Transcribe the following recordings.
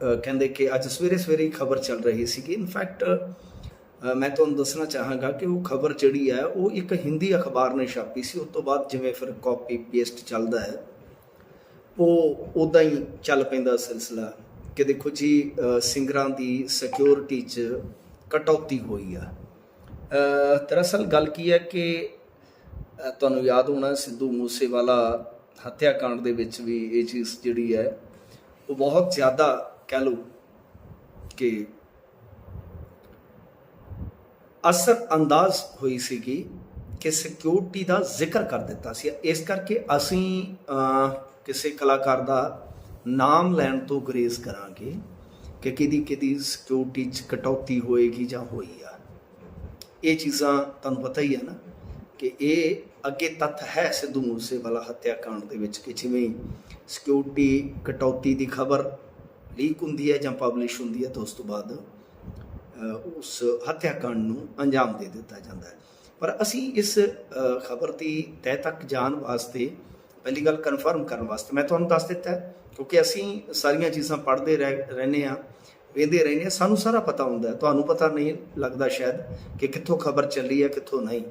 ਕਹਿੰਦੇ ਕਿ ਅੱਜ ਸਵੇਰੇ ਸਵੇਰੇ ਖਬਰ ਚੱਲ ਰਹੀ ਸੀ ਕਿ ਇਨਫੈਕਟ ਮੈਂ ਤੁਹਾਨੂੰ ਦੱਸਣਾ ਚਾਹਾਂਗਾ ਕਿ ਉਹ ਖਬਰ ਜਿਹੜੀ ਹੈ, ਉਹ ਇੱਕ ਹਿੰਦੀ ਅਖਬਾਰ ਨੇ ਛਾਪੀ ਸੀ। ਉਸ ਤੋਂ ਬਾਅਦ ਜਿਵੇਂ ਫਿਰ ਕਾਪੀ ਪੇਸਟ ਚੱਲਦਾ ਹੈ, ਉਹ ਉਦਾਂ ਹੀ ਚੱਲ ਪੈਂਦਾ ਸਿਲਸਿਲਾ ਕਿ ਦੇਖੋ ਜੀ ਸਿੰਗਰਾਂ ਦੀ ਸਿਕਿਉਰਿਟੀ 'ਚ ਕਟੌਤੀ ਹੋਈ ਆ। ਦਰਅਸਲ ਗੱਲ ਕੀ ਹੈ ਕਿ ਤੁਹਾਨੂੰ ਯਾਦ ਹੋਣਾ ਸਿੱਧੂ ਮੂਸੇਵਾਲਾ ਹੱਤਿਆਕਾਂਡ ਦੇ ਵਿੱਚ ਵੀ ਇਹ ਚੀਜ਼ ਜਿਹੜੀ ਹੈ, ਉਹ ਬਹੁਤ ਜ਼ਿਆਦਾ ਕਹਿ ਲਓ ਕਿ ਅਸਰ ਅੰਦਾਜ਼ ਹੋਈ ਸੀਗੀ ਕਿ ਸਿਕਿਉਰਿਟੀ ਦਾ ਜ਼ਿਕਰ ਕਰ ਦਿੱਤਾ ਸੀ। ਇਸ ਕਰਕੇ ਅਸੀਂ ਅਹ, ਕਿਸੇ ਕਲਾਕਾਰ ਦਾ ਨਾਮ ਲੈਣ ਤੋਂ ਗਰੇਜ਼ ਕਰਾਂਗੇ ਕਿ ਕਿਹਦੀ ਕਿਹਦੀ ਸਿਕਿਉਰਿਟੀ ਚ ਕਟੌਤੀ ਹੋਏਗੀ ਜਾਂ ਹੋਈ ਆ। ਇਹ ਚੀਜ਼ਾਂ ਤੁਹਾਨੂੰ ਪਤਾ ਹੀ ਹੈ ਨਾ ਕਿ ਇਹ ਅੱਗੇ ਤੱਥ ਹੈ ਸਿੱਧੂ ਮੂਸੇਵਾਲਾ ਹੱਤਿਆਕਾਂਡ ਦੇ ਵਿੱਚ ਕਿ ਜਿਵੇਂ ਸਿਕਿਉਰਿਟੀ ਕਟੌਤੀ ਦੀ ਖਬਰ ਲੀਕ ਹੁੰਦੀ ਹੈ ਜਾਂ ਪਬਲਿਸ਼ ਹੁੰਦੀ ਹੈ ਤਾਂ ਉਸ ਤੋਂ ਬਾਅਦ ਅ, ਉਸ ਹੱਤਿਆਕਾਂਡ ਨੂੰ ਅੰਜਾਮ ਦੇ ਦਿੱਤਾ ਜਾਂਦਾ ਹੈ। ਪਰ ਅਸੀਂ ਇਸ ਖਬਰ ਦੀ ਤਹਿ ਤੱਕ ਜਾਣ ਵਾਸਤੇ ਪਹਿਲੀ ਗੱਲ ਕਨਫਰਮ ਕਰਨ ਵਾਸਤੇ ਮੈਂ ਤੁਹਾਨੂੰ ਦੱਸ ਦਿੱਤਾ ਕਿਉਂਕਿ ਅਸੀਂ ਸਾਰੀਆਂ ਚੀਜ਼ਾਂ ਪੜ੍ਹਦੇ ਰਹਿ- ਰਹਿੰਦੇ ਆ ਵੇਖਦੇ ਰਹਿੰਦੇ ਆ ਸਾਨੂੰ ਸਾਰਾ ਪਤਾ ਹੁੰਦਾ ਤੁਹਾਨੂੰ ਪਤਾ ਨਹੀਂ ਲੱਗਦਾ ਸ਼ਾਇਦ ਕਿ ਕਿੱਥੋਂ ਖਬਰ ਚੱਲੀ ਹੈ ਕਿੱਥੋਂ ਨਹੀਂ।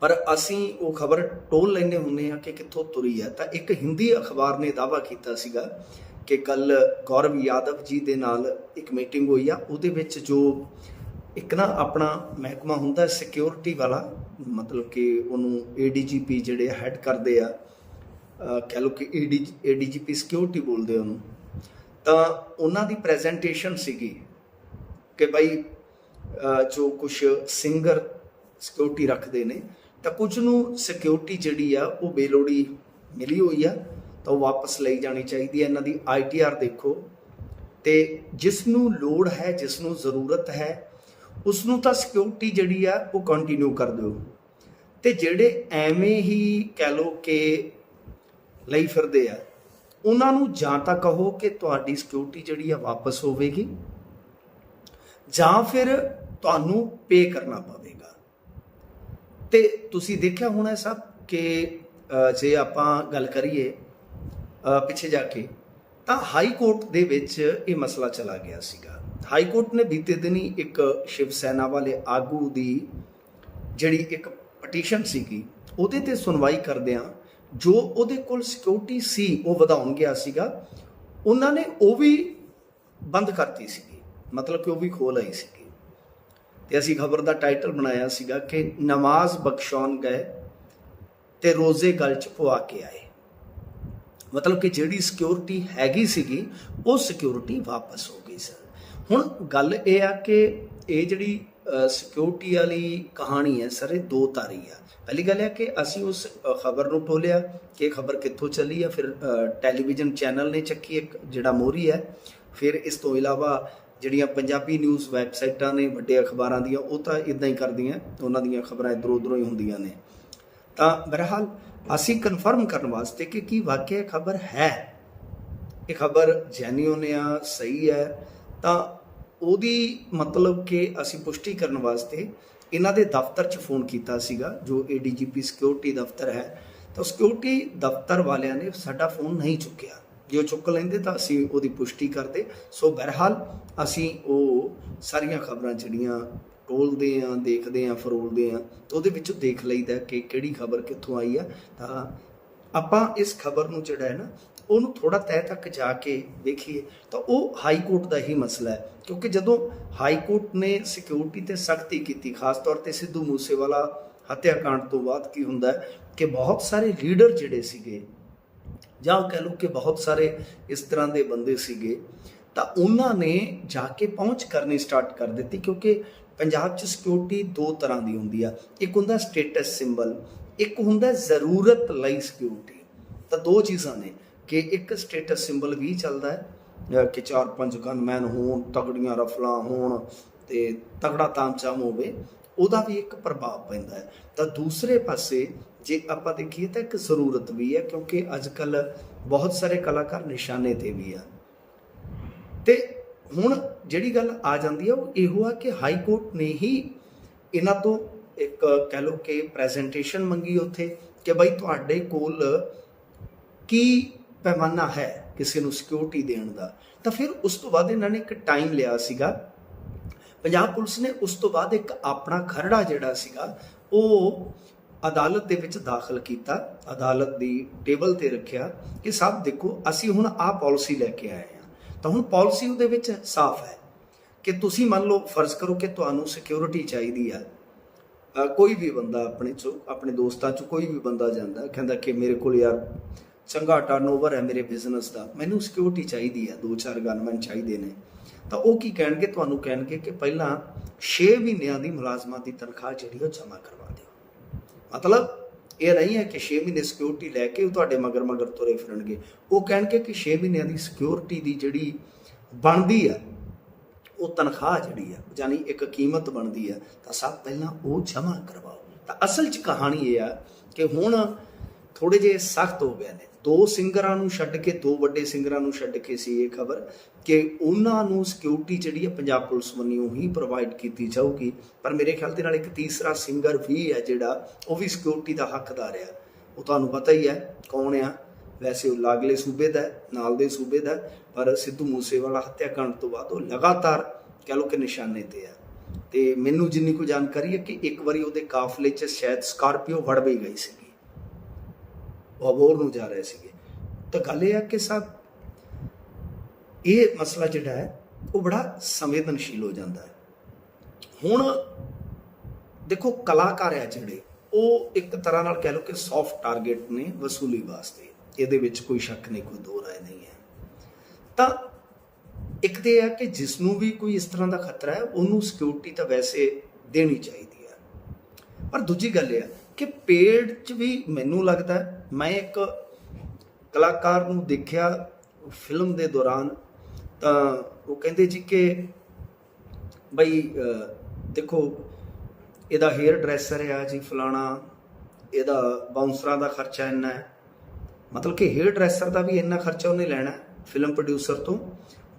ਪਰ ਅਸੀਂ ਉਹ ਖਬਰ ਟੋਲ ਲੈਂਦੇ ਹੁੰਦੇ ਆ ਕਿ ਕਿੱਥੋਂ ਤੁਰੀ ਹੈ। ਤਾਂ ਇੱਕ ਹਿੰਦੀ ਅਖਬਾਰ ਨੇ ਦਾਵਾ ਕੀਤਾ ਸੀਗਾ ਕਿ ਕੱਲ ਗੌਰਵ ਯਾਦਵ ਜੀ ਦੇ ਨਾਲ ਇੱਕ ਮੀਟਿੰਗ ਹੋਈ ਆ, ਉਹਦੇ ਵਿੱਚ ਜੋ ਇੱਕ ਨਾ ਆਪਣਾ ਮਹਿਕਮਾ ਹੁੰਦਾ ਸਿਕਿਉਰਿਟੀ ਵਾਲਾ, ਮਤਲਬ ਕਿ ਉਹਨੂੰ ਏਡੀਜੀਪੀ ਜਿਹੜੇ ਹੈਡ ਕਰਦੇ ਆ, ਅਹ ਕਹਿ ਲਓ ਕਿ ਏਡੀਜੀਪੀ ਸਿਕਿਉਰਿਟੀ ਬੋਲਦੇ ਉਹਨੂੰ, ਤਾਂ ਉਹਨਾਂ ਦੀ ਪ੍ਰੈਜੈਂਟੇਸ਼ਨ ਸੀਗੀ ਕਿ ਭਾਈ ਜੋ ਕੁਝ ਸਿੰਗਰ ਸਿਕਿਉਰਿਟੀ ਰੱਖਦੇ ਨੇ, ਤਾਂ ਕੁਝ ਨੂੰ ਸਿਕਿਉਰਿਟੀ ਜਿਹੜੀ ਆ ਉਹ ਬੇਲੋੜੀ ਮਿਲੀ ਹੋਈ ਆ ਤਾਂ ਉਹ ਵਾਪਸ ਲਈ ਜਾਣੀ ਚਾਹੀਦੀ ਹੈ। ਇਹਨਾਂ ਦੀ ਆਈਟੀਆਰ ਦੇਖੋ। ਤੇ ਜਿਸ ਨੂੰ ਲੋੜ ਹੈ ਜਿਸ ਨੂੰ ਜ਼ਰੂਰਤ ਹੈ ਉਸ ਨੂੰ ਤਾਂ ਸਿਕਿਉਰਿਟੀ ਜਿਹੜੀ ਆ, ਉਹ ਕੰਟੀਨਿਊ ਕਰ ਦਿਓ। ਤੇ ਜਿਹੜੇ ਐਵੇਂ ਹੀ ਕਹਿ ਲੋ ਕਿ ਲਈ ਫਿਰਦੇ ਆ, ਉਹਨਾਂ ਨੂੰ ਜਾਂ ਤਾਂ ਕਹੋ ਕਿ ਤੁਹਾਡੀ ਸਿਕਿਉਰਿਟੀ ਜਿਹੜੀ ਆ, ਵਾਪਸ ਹੋਵੇਗੀ, ਜਾਂ ਫਿਰ ਤੁਹਾਨੂੰ ਪੇ ਕਰਨਾ ਪਵੇਗਾ। ਤੇ ਤੁਸੀਂ ਦੇਖਿਆ ਹੋਣਾ ਸਭ ਕਿ ਜੇ ਆਪਾਂ ਗੱਲ ਕਰੀਏ ਪਿੱਛੇ ਜਾ ਕੇ, ਤਾਂ ਹਾਈ ਕੋਰਟ ਦੇ ਵਿੱਚ ਇਹ ਮਸਲਾ ਚਲਾ ਗਿਆ ਸੀਗਾ। ਹਾਈ ਕੋਰਟ ਨੇ ਬੀਤੇ ਦਿਨੀ ਇੱਕ ਸ਼ਿਵ ਸੈਨਾ ਵਾਲੇ ਆਗੂ ਦੀ ਜਿਹੜੀ ਇੱਕ ਪਟੀਸ਼ਨ ਸੀਗੀ, ਉਹਦੇ ਤੇ ਸੁਣਵਾਈ ਕਰਦਿਆਂ ਜੋ ਉਹਦੇ ਕੋਲ ਸਿਕਿਉਰਿਟੀ ਸੀ, ਉਹ ਵਧਾਉਣ ਗਿਆ ਸੀਗਾ। ਉਹਨਾਂ ਨੇ ਉਹ ਵੀ ਬੰਦ ਕਰਤੀ ਸੀਗੀ। ਮਤਲਬ ਕਿ ਉਹ ਵੀ ਖੋਲ ਆਈ ਸੀਗੀ। ਤੇ ਅਸੀਂ ਖਬਰ ਦਾ ਟਾਈਟਲ ਬਣਾਇਆ ਸੀਗਾ ਕਿ ਨਮਾਜ਼ ਬਖਸ਼ਾਉਣ ਗਏ ਤੇ ਰੋਜ਼ੇ ਗਲ ਚ ਪਵਾ ਕੇ ਆਏ। ਮਤਲਬ ਕਿ ਜਿਹੜੀ ਸਿਕਿਉਰਿਟੀ ਹੈਗੀ ਸੀਗੀ, ਉਹ ਸਿਕਿਉਰਿਟੀ ਵਾਪਸ ਹੋ ਗਈ ਸਰ। ਹੁਣ ਗੱਲ ਇਹ ਆ ਕਿ ਇਹ ਜਿਹੜੀ ਸਿਕਿਉਰਿਟੀ ਵਾਲੀ ਕਹਾਣੀ ਹੈ ਸਰ, ਇਹ ਦੋ ਤਾਰੀ ਆ। ਪਹਿਲੀ ਗੱਲ ਹੈ ਕਿ ਅਸੀਂ ਉਸ ਖਬਰ ਨੂੰ ਟੋਲਿਆ ਕਿ ਖਬਰ ਕਿੱਥੋਂ ਚੱਲੀ ਆ। ਫਿਰ ਟੈਲੀਵਿਜ਼ਨ ਚੈਨਲ ਨੇ ਚੱਕੀ ਇੱਕ, ਜਿਹੜਾ ਮੋਰੀ ਹੈ। ਫਿਰ ਇਸ ਤੋਂ ਇਲਾਵਾ ਜਿਹੜੀਆਂ ਪੰਜਾਬੀ ਨਿਊਜ਼ ਵੈਬਸਾਈਟਾਂ ਨੇ, ਵੱਡੇ ਅਖਬਾਰਾਂ ਦੀਆਂ, ਉਹ ਤਾਂ ਇਦਾਂ ਹੀ ਕਰਦੀਆਂ। ਉਹਨਾਂ ਦੀਆਂ ਖਬਰਾਂ ਇਧਰੋਂ ਉਧਰੋਂ ਹੀ ਹੁੰਦੀਆਂ ਨੇ। ਤਾਂ ਬਹਰਹਾਲ ਅਸੀਂ ਕਨਫਰਮ ਕਰਨ ਵਾਸਤੇ ਕਿ ਕੀ ਵਾਕਿਆ ਖਬਰ ਹੈ। ਇਹ ਖਬਰ ਜੈਨੂਇਨ ਆ, ਸਹੀ ਹੈ, ਤਾਂ ਉਹਦੀ ਮਤਲਬ ਕਿ ਅਸੀਂ ਪੁਸ਼ਟੀ ਕਰਨ ਵਾਸਤੇ ਇਹਨਾਂ ਦੇ ਦਫ਼ਤਰ 'ਚ ਫੋਨ ਕੀਤਾ ਸੀਗਾ, ਜੋ ਏਡੀਜੀਪੀ ਸਿਕਿਉਰਿਟੀ ਦਫ਼ਤਰ ਹੈ। ਤਾਂ ਸਿਕਿਉਰਿਟੀ ਦਫ਼ਤਰ ਵਾਲਿਆਂ ਨੇ ਸਾਡਾ ਫੋਨ ਨਹੀਂ ਚੁੱਕਿਆ। ਜੇ ਉਹ ਚੁੱਕ ਲੈਂਦੇ ਤਾਂ ਅਸੀਂ ਉਹਦੀ ਪੁਸ਼ਟੀ ਕਰਦੇ। ਸੋ ਬਹਰਹਾਲ ਅਸੀਂ ਉਹ ਸਾਰੀਆਂ ਖਬਰਾਂ ਜਿਹੜੀਆਂ ਟੋਲਦੇ ਆ, ਦੇਖਦੇ ਆ, ਫਰੋਲਦੇ ਆ, ਤਾਂ ਉਹਦੇ ਵਿੱਚੋਂ ਦੇਖ ਲਈਦਾ ਕਿ ਕਿਹੜੀ ਖਬਰ ਕਿੱਥੋਂ ਆਈ ਆ। ਤਾਂ ਆਪਾਂ ਇਸ ਖਬਰ ਨੂੰ ਜਿਹੜਾ ਹੈ ਨਾ, ਉਹਨੂੰ ਥੋੜਾ ਤਹਿ ਤੱਕ ਜਾ ਕੇ ਦੇਖੀਏ ਤਾਂ ਉਹ ਹਾਈ ਕੋਰਟ ਦਾ ਹੀ ਮਸਲਾ ਹੈ। ਕਿਉਂਕਿ ਜਦੋਂ ਹਾਈ ਕੋਰਟ ਨੇ ਸਿਕਿਉਰਿਟੀ ਤੇ ਸਖਤੀ ਕੀਤੀ, ਖਾਸ ਤੌਰ ਤੇ ਸਿੱਧੂ ਮੂਸੇਵਾਲਾ ਹੱਤਿਆਕਾਂਡ ਤੋਂ ਬਾਅਦ ਕੀ ਹੁੰਦਾ ਕਿ ਬਹੁਤ ਸਾਰੇ ਲੀਡਰ ਜਿਹੜੇ ਸੀਗੇ, ਜਾਂ ਕਹਿ ਲਓ ਕਿ ਬਹੁਤ ਸਾਰੇ ਇਸ ਤਰ੍ਹਾਂ ਦੇ ਬੰਦੇ ਸੀਗੇ, ਤਾਂ ਉਹਨਾਂ ਨੇ ਜਾ ਕੇ ਪਹੁੰਚ ਕਰਨੀ ਸਟਾਰਟ ਕਰ ਦਿੱਤੀ। ਕਿਉਂਕਿ ਪੰਜਾਬ 'ਚ ਸਿਕਿਉਰਿਟੀ ਦੋ ਤਰ੍ਹਾਂ ਦੀ ਹੁੰਦੀ ਆ। ਇੱਕ ਹੁੰਦਾ ਸਟੇਟਸ ਸਿੰਬਲ ਇੱਕ ਹੁੰਦਾ ਜ਼ਰੂਰਤ ਲਈ ਸਿਕਿਉਰਿਟੀ ਤਾਂ ਦੋ ਚੀਜ਼ਾਂ ਨੇ, ਕਿ ਇੱਕ ਸਟੇਟਸ ਸਿੰਬਲ ਵੀ ਚੱਲਦਾ ਹੈ ਕਿ ਚਾਰ ਪੰਜ ਗਨਮੈਨ ਹੋਣ, ਤਗੜੀਆਂ ਰਫਲਾਂ ਹੋਣ ਤੇ ਤਗੜਾ ਤਾਮਚਾਮ ਹੋਵੇ, ਉਹਦਾ ਵੀ ਇੱਕ ਪ੍ਰਭਾਵ ਪੈਂਦਾ ਹੈ। ਤਾਂ ਦੂਸਰੇ ਪਾਸੇ ਜੇ ਆਪਾਂ ਦੇਖੀਏ ਤਾਂ ਇੱਕ ਜ਼ਰੂਰਤ ਵੀ ਹੈ, ਕਿਉਂਕਿ ਅੱਜ ਕੱਲ ਬਹੁਤ ਸਾਰੇ ਕਲਾਕਾਰ ਨਿਸ਼ਾਨੇ ਤੇ ਵੀ ਆ। ਤੇ ਹੁਣ ਜਿਹੜੀ ਗੱਲ ਆ ਜਾਂਦੀ ਆ, ਉਹ ਇਹੋ ਆ ਕਿ ਹਾਈ ਕੋਰਟ ਨੇ ਹੀ ਇਹਨਾਂ ਤੋਂ ਇੱਕ ਕਹਿ ਲਓ ਕਿ ਪ੍ਰੈਜੈਂਟੇਸ਼ਨ ਮੰਗੀ ਉੱਥੇ ਕਿ ਭਾਈ ਤੁਹਾਡੇ ਕੋਲ ਕੀ ਪੈਮਾਨਾ ਹੈ ਕਿਸੇ ਨੂੰ ਸਿਕਿਉਰਿਟੀ ਦੇਣ ਦਾ। ਤਾਂ ਫਿਰ ਉਸ ਤੋਂ ਬਾਅਦ ਇਹਨਾਂ ਨੇ ਇੱਕ ਟਾਈਮ ਲਿਆ ਸੀਗਾ। ਪੰਜਾਬ ਪੁਲਿਸ ਨੇ ਉਸ ਤੋਂ ਬਾਅਦ ਇੱਕ ਆਪਣਾ ਖਰੜਾ ਜਿਹੜਾ ਸੀਗਾ, ਉਹ ਅਦਾਲਤ ਦੇ ਵਿੱਚ ਦਾਖਲ ਕੀਤਾ। ਅਦਾਲਤ ਦੀ ਟੇਬਲ ਤੇ ਰੱਖਿਆ ਕਿ ਸਭ ਦੇਖੋ, ਅਸੀਂ ਹੁਣ ਆਹ ਪਾਲਿਸੀ ਲੈ ਕੇ ਆਏ ਹਾਂ। ਤਾਂ ਹੁਣ ਪਾਲਿਸੀ ਉਹਦੇ ਵਿੱਚ ਸਾਫ਼ ਹੈ ਕਿ ਤੁਸੀਂ ਮੰਨ ਲਓ ਫਰਜ਼ ਕਰੋ ਕਿ ਤੁਹਾਨੂੰ ਸਿਕਿਉਰਿਟੀ ਚਾਹੀਦੀ ਆ। ਕੋਈ ਵੀ ਬੰਦਾ ਆਪਣੇ ਚੋਂ, ਆਪਣੇ ਦੋਸਤਾਂ ਚੋਂ ਕੋਈ ਵੀ ਬੰਦਾ ਜਾਂਦਾ, ਕਹਿੰਦਾ ਕਿ ਮੇਰੇ ਕੋਲ ਯਾਰ ਚੰਗਾ ਟਰਨਓਵਰ ਹੈ ਮੇਰੇ ਬਿਜ਼ਨਸ ਦਾ, ਮੈਨੂੰ ਸਿਕਿਉਰਿਟੀ ਚਾਹੀਦੀ ਹੈ ਦੋ ਚਾਰ ਗਨਮੈਨ ਚਾਹੀਦੇ ਨੇ। ਤਾਂ ਉਹ ਕੀ ਕਹਿਣਗੇ? ਤੁਹਾਨੂੰ ਕਹਿਣਗੇ ਕਿ ਪਹਿਲਾਂ 6 ਮਹੀਨਿਆਂ ਦੀ ਮੁਲਾਜ਼ਮਾਂ ਦੀ ਤਨਖਾਹ ਜਿਹੜੀ ਉਹ ਜਮ੍ਹਾਂ ਕਰਵਾ ਦਿਓ। ਮਤਲਬ ਇਹ ਨਹੀਂ ਹੈ ਕਿ 6 ਮਹੀਨੇ ਸਿਕਿਉਰਿਟੀ ਲੈ ਕੇ ਉਹ ਤੁਹਾਡੇ ਮਗਰ ਮਗਰ ਤੁਰੇ ਫਿਰਨਗੇ। ਉਹ ਕਹਿਣਗੇ ਕਿ 6 ਮਹੀਨਿਆਂ ਦੀ ਸਿਕਿਉਰਿਟੀ ਦੀ ਜਿਹੜੀ ਬਣਦੀ ਆ, ਉਹ ਤਨਖਾਹ ਜਿਹੜੀ ਆ, ਯਾਨੀ ਇੱਕ ਕੀਮਤ ਬਣਦੀ ਆ, ਤਾਂ ਸਭ ਪਹਿਲਾਂ ਉਹ ਜਮ੍ਹਾਂ ਕਰਵਾਓ। ਤਾਂ ਅਸਲ 'ਚ ਕਹਾਣੀ ਇਹ ਆ ਕਿ ਹੁਣ ਥੋੜੇ ਜਿਹੇ ਸਖਤ ਹੋ ਗਏ ਨੇ। ਦੋ ਸਿੰਗਰਾਂ ਨੂੰ ਛੱਡ ਕੇ, ਦੋ ਵੱਡੇ ਸਿੰਗਰਾਂ ਨੂੰ ਛੱਡ ਕੇ ਸੀ ਇਹ ਖਬਰ ਕਿ ਉਹਨਾਂ ਨੂੰ ਸਿਕਿਉਰਿਟੀ ਜਿਹੜੀ ਹੈ ਪੰਜਾਬ ਪੁਲਿਸ ਵੱਲੋਂ ਹੀ ਪ੍ਰੋਵਾਈਡ ਕੀਤੀ ਜਾਊਗੀ। ਪਰ ਮੇਰੇ ਖਿਆਲ ਦੇ ਨਾਲ ਇੱਕ ਤੀਸਰਾ ਸਿੰਗਰ ਵੀ ਹੈ ਜਿਹੜਾ, ਉਹ ਵੀ ਸਿਕਿਉਰਿਟੀ ਦਾ ਹੱਕਦਾਰ ਆ। ਉਹ ਤੁਹਾਨੂੰ ਪਤਾ ਹੀ ਹੈ ਕੌਣ ਆ। ਵੈਸੇ ਉਹ ਲਾਗਲੇ ਸੂਬੇ ਦਾ ਨਾਲ ਦੇ ਸੂਬੇ ਦਾ ਪਰ ਸਿੱਧੂ ਮੂਸੇਵਾਲਾ ਹੱਤਿਆ ਕਾਂਡ ਤੋਂ ਬਾਅਦ ਉਹ ਲਗਾਤਾਰ ਕਹਿ ਲਓ ਕਿ ਨਿਸ਼ਾਨੇ ਤੇ ਆ। ਤੇ ਮੈਨੂੰ ਜਿੰਨੀ ਕੁ ਜਾਣਕਾਰੀ ਹੈ ਕਿ ਇੱਕ ਵਾਰੀ ਉਹਦੇ ਕਾਫਲੇ 'ਚ ਸ਼ਾਇਦ ਸਕਾਰਪੀਓ ਵੜ ਵੀ ਗਈ ਸੀ। ਅਬੋਰ ਨੂੰ ਜਾ ਰਹੇ ਸੀਗੇ। ਤਾਂ ਗੱਲ ਇਹ ਹੈ ਕਿ ਸਾਹਿਬ ਇਹ ਮਸਲਾ ਜਿਹੜਾ ਹੈ ਉਹ ਬੜਾ ਸੰਵੇਦਨਸ਼ੀਲ ਹੋ ਜਾਂਦਾ ਹੈ। ਹੁਣ ਦੇਖੋ ਕਲਾਕਾਰ ਆ ਜਿਹੜੇ ਉਹ ਇੱਕ ਤਰ੍ਹਾਂ ਨਾਲ ਕਹਿ ਲਓ ਕਿ ਸੌਫਟ ਟਾਰਗੇਟ ਨੇ ਵਸੂਲੀ ਵਾਸਤੇ। ਇਹਦੇ ਵਿੱਚ ਕੋਈ ਸ਼ੱਕ ਨਹੀਂ ਕੋਈ ਦੋ ਰਾਏ ਨਹੀਂ ਹੈ। ਤਾਂ ਇੱਕ ਤੇ ਇਹ ਹੈ ਕਿ ਜਿਸ ਨੂੰ ਵੀ ਕੋਈ ਇਸ ਤਰ੍ਹਾਂ ਦਾ ਖਤਰਾ ਹੈ ਉਹਨੂੰ ਸਿਕਿਉਰਿਟੀ ਤਾਂ ਵੈਸੇ ਦੇਣੀ ਚਾਹੀਦੀ ਹੈ। ਪਰ ਦੂਜੀ ਗੱਲ ਇਹ ਹੈ ਕਿ ਪੇਡ 'ਚ ਵੀ ਮੈਨੂੰ ਲੱਗਦਾ ਹੈ, ਮੈਂ ਇੱਕ ਕਲਾਕਾਰ ਨੂੰ ਦੇਖਿਆ ਫਿਲਮ ਦੇ ਦੌਰਾਨ, ਤਾਂ ਉਹ ਕਹਿੰਦੇ ਜੀ ਕਿ ਬਈ ਦੇਖੋ, ਇਹਦਾ ਹੇਅਰ ਡਰੈਸਰ ਆ ਜੀ ਫਲਾਣਾ, ਇਹਦਾ ਬਾਉਂਸਰਾਂ ਦਾ ਖਰਚਾ ਇੰਨਾ ਹੈ। ਮਤਲਬ ਕਿ ਹੇਅਰ ਡਰੈਸਰ ਦਾ ਵੀ ਇੰਨਾ ਖਰਚਾ ਉਹਨੇ ਲੈਣਾ ਫਿਲਮ ਪ੍ਰੋਡਿਊਸਰ ਤੋਂ।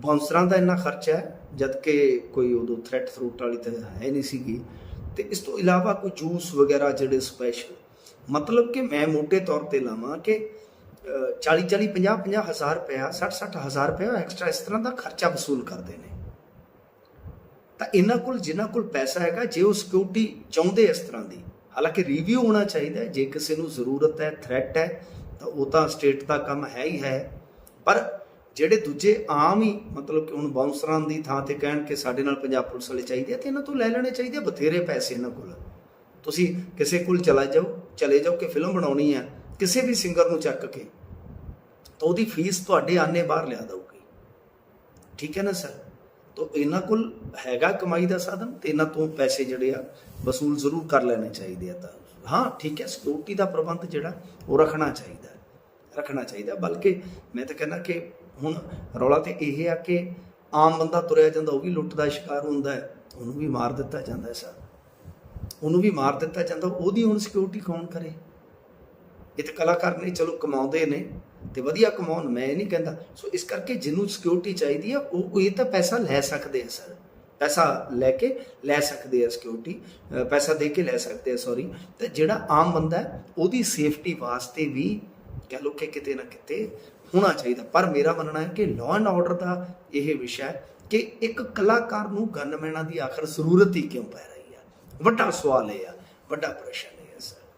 ਬਾਉਂਸਰਾਂ ਦਾ ਇੰਨਾ ਖਰਚਾ ਹੈ, ਜਦ ਕਿ ਕੋਈ ਉਦੋਂ ਥ੍ਰੈਟ ਥਰੂਟ ਵਾਲੀ ਤਾਂ ਹੈ ਨਹੀਂ ਸੀਗੀ। ਤੇ ਇਸ ਤੋਂ ਇਲਾਵਾ ਕੋਈ ਜੂਸ ਵਗੈਰਾ ਜਿਹੜੇ ਸਪੈਸ਼ਲ ਮਤਲਬ ਕਿ ਮੈਂ ਮੋਟੇ ਤੌਰ ਤੇ ਲਾਵਾਂ ਕਿ 40 40 50 50 ਹਜ਼ਾਰ ਰੁਪਇਆ 60 60 ਹਜ਼ਾਰ ਰੁਪਇਆ ਐਕਸਟਰਾ ਇਸ ਤਰ੍ਹਾਂ ਦਾ ਖਰਚਾ ਵਸੂਲ ਕਰਦੇ ਨੇ। ਤਾਂ ਇਹਨਾਂ ਕੋਲ, ਜਿਨ੍ਹਾਂ ਕੋਲ ਪੈਸਾ ਹੈਗਾ, ਜੇ ਉਹ ਸਿਕਿਉਰਿਟੀ ਚਾਹੁੰਦੇ ਇਸ ਤਰ੍ਹਾਂ ਦੀ, ਹਾਲਾਂਕਿ ਰਿਵਿਊ ਹੋਣਾ ਚਾਹੀਦਾ ਜੇ ਕਿਸੇ ਨੂੰ ਜ਼ਰੂਰਤ ਹੈ ਥ੍ਰੈਟ ਹੈ, ਤਾਂ ਉਹ ਤਾਂ ਸਟੇਟ ਦਾ ਕੰਮ ਹੈ ਹੀ ਹੈ। ਪਰ ਜਿਹੜੇ ਦੂਜੇ ਆਮ ਹੀ, ਮਤਲਬ ਕਿ ਹੁਣ ਬਾਉਂਸਰਾਂ ਦੀ ਥਾਂ ਤੇ ਕਹਿਣ ਕਿ ਸਾਡੇ ਨਾਲ ਪੰਜਾਬ ਪੁਲਿਸ ਵਾਲੇ ਚਾਹੀਦੇ ਆ, ਤੇ ਇਹਨਾਂ ਤੋਂ ਲੈ ਲੈਣੇ ਚਾਹੀਦੇ ਬਥੇਰੇ ਪੈਸੇ ਇਹਨਾਂ ਕੋਲ। ਤੁਸੀਂ ਕਿਸੇ ਕੋਲ ਚਲਾ ਜਾਓ, ਚਲੇ ਜਾਓ ਕਿ ਫਿਲਮ ਬਣਾਉਣੀ ਹੈ, ਕਿਸੇ ਵੀ ਸਿੰਗਰ ਨੂੰ ਚੱਕ ਕੇ, ਤਾਂ ਉਹਦੀ ਫੀਸ ਤੁਹਾਡੇ ਆਨੇ ਬਾਹਰ ਲਿਆ ਦਊਗੀ। ਠੀਕ ਹੈ ਨਾ ਸਰ ਤਾਂ ਇਹਨਾਂ ਕੋਲ ਹੈਗਾ ਕਮਾਈ ਦਾ ਸਾਧਨ ਤੇ ਇਹਨਾਂ ਤੋਂ ਪੈਸੇ ਜਿਹੜੇ ਆ, ਵਸੂਲ ਜ਼ਰੂਰ ਕਰ ਲੈਣੇ ਚਾਹੀਦੇ ਆ ਤਾਂ। ਹਾਂ, ਠੀਕ ਹੈ ਸਿਕਿਉਰਿਟੀ ਦਾ ਪ੍ਰਬੰਧ ਜਿਹੜਾ, ਉਹ ਰੱਖਣਾ ਚਾਹੀਦਾ ਰੱਖਣਾ ਚਾਹੀਦਾ, ਬਲਕਿ ਮੈਂ ਤਾਂ ਕਹਿੰਦਾ ਕਿ ਹੁਣ ਰੌਲਾ ਤੇ ਇਹ ਆ ਕਿ ਆਮ ਬੰਦਾ ਤੁਰਿਆ ਜਾਂਦਾ, ਉਹ ਵੀ ਲੁੱਟ ਦਾ ਸ਼ਿਕਾਰ ਹੁੰਦਾ ਹੈ, ਉਹਨੂੰ ਵੀ ਮਾਰ ਦਿੱਤਾ ਜਾਂਦਾ ਹੈ ਸਰ ਉਹਨੂੰ ਵੀ ਮਾਰ ਦਿੱਤਾ ਜਾਂਦਾ, ਉਹਦੀ ਹੁਣ ਸਿਕਿਉਰਿਟੀ ਕੌਣ ਕਰੇ? ਇਹ ਤਾਂ ਕਲਾਕਾਰ ਨੇ ਚਲੋ ਕਮਾਉਂਦੇ ਨੇ ਤੇ ਵਧੀਆ ਕਮਾਉਣ ਮੈਂ ਇਹ ਨਹੀਂ ਕਹਿੰਦਾ। ਸੋ ਇਸ ਕਰਕੇ ਜਿਹਨੂੰ ਸਿਕਿਉਰਿਟੀ ਚਾਹੀਦੀ ਆ, ਉਹ ਇਹ ਤਾਂ ਪੈਸਾ ਲੈ ਸਕਦੇ ਆ, ਸਰ। ਪੈਸਾ ਲੈ ਕੇ ਲੈ ਸਕਦੇ ਆ ਸਿਕਿਉਰਿਟੀ ਪੈਸਾ ਦੇ ਕੇ ਲੈ ਸਕਦੇ ਆ ਸੌਰੀ ਤੇ ਜਿਹੜਾ ਆਮ ਬੰਦਾ ਹੈ, ਉਹਦੀ ਸੇਫਟੀ ਵਾਸਤੇ ਵੀ ਕਹਿ ਲੋ ਕਿ ਕਿਤੇ ਨਾ ਕਿਤੇ ਹੋਣਾ ਚਾਹੀਦਾ। ਪਰ ਮੇਰਾ ਮੰਨਣਾ ਹੈ ਕਿ ਲਾਅ ਐਂਡ ਆਰਡਰ ਦਾ ਇਹ ਵਿਸ਼ਾ ਹੈ ਕਿ ਇੱਕ ਕਲਾਕਾਰ ਨੂੰ ਗਨਮੈਨਾਂ ਦੀ ਆਖਰ ਜ਼ਰੂਰਤ ਹੀ ਕਿਉਂ ਪੈ ਰਹੀ ਵੱਡਾ ਸਵਾਲ ਇਹ ਆ ਵੱਡਾ ਪ੍ਰਸ਼ਨ